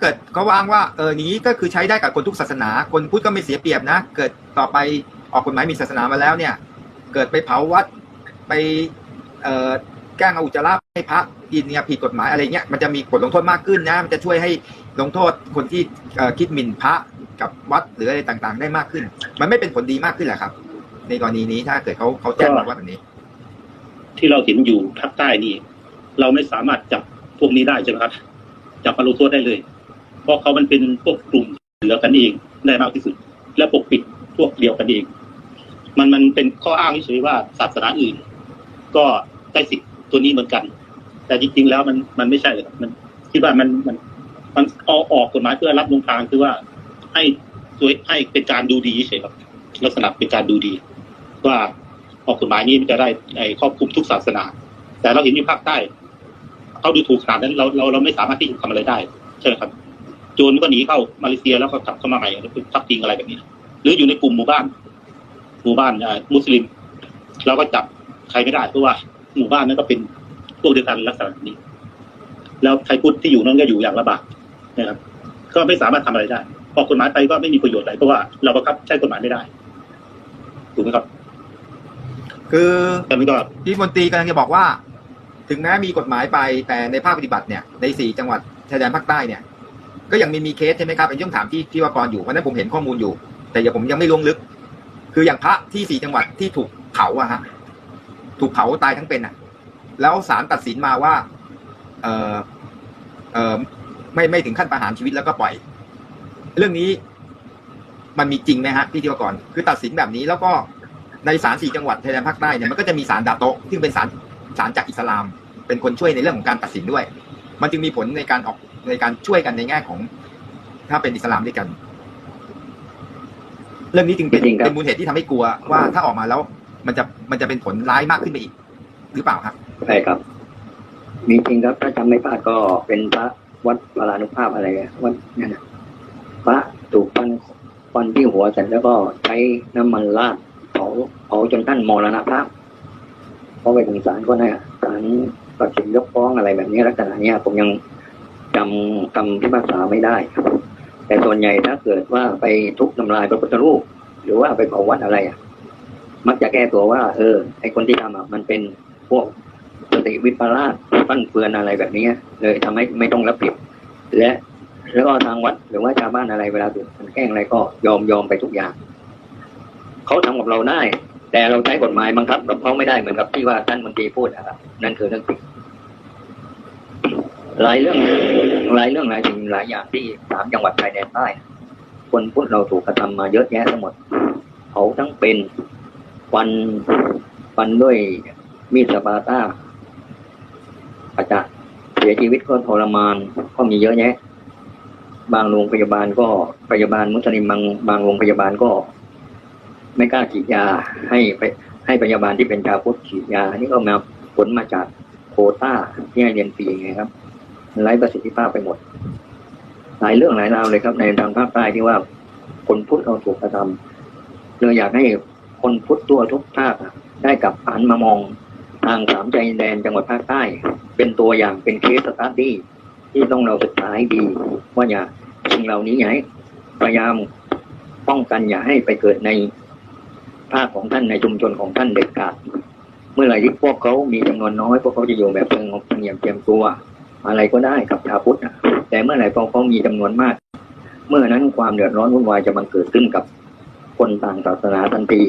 เกิดเขาวางว่าเออนี้ก็คือใช้ได้กับคนทุกศาสนา คนพุทธก็ไม่เสียเปรียบนะ เกิดต่อไปออกกฎหมายมีศาสนามาแล้วเนี่ย เกิดไปเผาวัดไปเอ่อแกล้งเอาอุจจาระให้พระกินเนี่ยผิดกฎหมายอะไรเงี้ยมันจะมีบทลงโทษมากขึ้นนะ มันจะช่วยให้ลงโทษคนที่เอ่อคิดหมิ่นพระกับวัดหรืออะไรต่างๆ ได้มากขึ้น มันไม่เป็นผลดีมากขึ้นเหรอครับ ในกรณีนี้ถ้าเกิดเขาเขาแจ้งมาว่าแบบนี้ ที่เราเห็นอยู่ภาคใต้นี่ เราไม่สามารถจับพวกนี้ได้ใช่ไหมครับจับมาลงโทษได้เลย เพราะเขามันเป็นพวกกลุ่มเหลือกันเองได้มากที่สุด และปกปิดพวกเดียวกันเอง มันมันเป็นข้ออ้างเฉยว่าศาสนาอื่น ก็ได้สิทธิ์ตัวนี้เหมือนกัน แต่จริงๆแล้วมันมันไม่ใช่เลยครับมันคิดว่ามันมันมันเอาออกกฎหมายเพื่อรับลงทางคือว่าให้สวยให้เป็นการดูดีเฉยครับลักษณะเป็นการดูดี ว่าออกกฎหมายนี้มันจะได้ครอบคลุมทุกศาสนา แต่เราเห็นอยู่ภาคใต้เขาดูถูกขนาดนั้นเราเราเราไม่สามารถที่จะทำอะไรได้ ใช่ไหมครับ จรก็หนีเข้ามาเลเซียแล้วก็กลับเข้ามาใหม่แล้วเป็นทักทิงอะไรแบบนี้ หรืออยู่ในกลุ่มหมู่บ้าน หมู่บ้านอ่ามุสลิมเราก็จับใครไม่ได้เพราะว่า หมู่บ้านนั้นก็เป็นพวกเดียวกันลักษณะแบบนี้ แล้วใครพูดที่อยู่นั้นก็อยู่อย่างลำบากนะครับ ก็ไม่สามารถทำอะไรได้ออกกฎหมายไปก็ไม่มีประโยชน์อะไรเพราะว่าเราบังคับใช้กฎหมายไม่ได้ถูกไหมครับ คือแต่มันก็พี่มนตรีกำลังจะบอกว่า ถึงแม้มีกฎหมายไปแต่ในภาคปฏิบัติเนี่ยในสี่จังหวัดชายแดนภาคใต้เนี่ย ก็ยังมีมีเคสใช่ไหมครับเป็นช่วงถามที่พี่ว่ากรอยู่เพราะนั้นผมเห็นข้อมูลอยู่ แต่อย่าผมยังไม่ลงลึก คืออย่างพระที่สี่จังหวัดที่ถูกเผาอะฮะถูกเผาตายทั้งเป็นอะแล้วศาลตัดสินมาว่า เออเออไม่ไม่ถึงขั้นประหารชีวิตแล้วก็ปล่อย เรื่องนี้มันมีจริงไหมฮะพี่ทิวากรคือตัดสินแบบนี้แล้วก็ในศาลสี่จังหวัดชายแดนภาคใต้เนี่ยมันก็จะมีศาลดาโตะซึ่งเป็นศาลศาลจากอิสลาม เป็นคนช่วยในเรื่องของการตัดสินด้วย มันจึงมีผลในการออก ในการช่วยกันในแง่ของ ถ้าเป็นอิสลามด้วยกัน เรื่องนี้จึงเป็นจริงครับเป็นมูลเหตุที่ทำให้กลัวว่าถ้าออกมาแล้ว มันจะมันจะเป็นผลร้ายมากขึ้นไปอีก หรือเปล่าครับใช่ครับ มีจริงครับถ้าจำไม่พลาดก็เป็นพระวัดพลานุภาพอะไรอะวัดนั่นนะพระถูกฟันฟันที่หัวเสร็จแล้วก็ใช้น้ำมันราดเผาเผาจนท่านมรณภาพเพราะไปถึงศาลก็นะศาลตัดสินยกฟ้องอะไรแบบนี้ลักษณะเนี้ยผมยัง จำคำพิพากษาไม่ได้ แต่ส่วนใหญ่ถ้าเกิดว่าไปทุบทำลายพระพุทธรูป หรือว่าไปเผาวัดอะไรอะ มักจะแก้ตัวว่า เออ ไอคนที่ทำอะมันเป็นพวกสติวิปลาสฟันเฟือนอะไรแบบนี้เลยทำให้ไม่ต้องรับผิดและแล้วก็ทางวัดหรือว่าชาวบ้านอะไรเวลาถูกมันแกล้งอะไรก็ยอมยอมไปทุกอย่างเขาทำกับเราได้ แต่เราใช้กฎหมายบังคับกับเขาไม่ได้เหมือนกับที่ว่าท่านมนตรีพูดนะครับนั่นคือเรื่องจริง หลายเรื่องหลายเรื่องหลายสิ่งหลายอย่างที่สามจังหวัดชายแดนใต้คนพุทธเราถูกกระทำมาเยอะแยะทั้งหมดเขาทั้งเป็นฟันฟันด้วยมีดสปาต้าอาจจะเสียชีวิตก็ทรมานก็มีเยอะแยะ บางโรงพยาบาลก็พยาบาลมุสลิมบางบางโรงพยาบาลก็ ไม่กล้าฉีดยาให้ไปให้พยาบาลที่เป็นชาวพุทธฉีดยา นี่ก็มาผลมาจากโคต้าที่ให้เรียนฟรีไงครับ ไร้ประสิทธิภาพไปหมด หลายเรื่องหลายราวเลยครับ ในทางภาคใต้ที่ว่าคนพุทธเราถูกกระทำเราอยากให้คนพุทธตัวทุกภาคได้กลับหันมามองทางสามใจแดนจังหวัดภาคใต้ เป็นตัวอย่างเป็นเคสสตาร์ดี้ที่ต้องเราศึกษาให้ดี ว่าอย่าสิ่งเหล่านี้อย่าให้พยายามป้องกันอย่าให้ไปเกิดในภาคของท่านในชุมชนของท่านเด็ดขาดเมื่อไหร่ที่พวกเขามีจำนวนน้อยพวกเขาจะอยู่แบบสงบเงียมเตรียมตัว อะไรก็ได้กับชาวพุทธอะแต่เมื่อไหร่พอเขามีจำนวนมาก เมื่อนั้นความเดือดร้อนวุ่นวายจะบังเกิดขึ้นกับคนต่างศาสนาทันที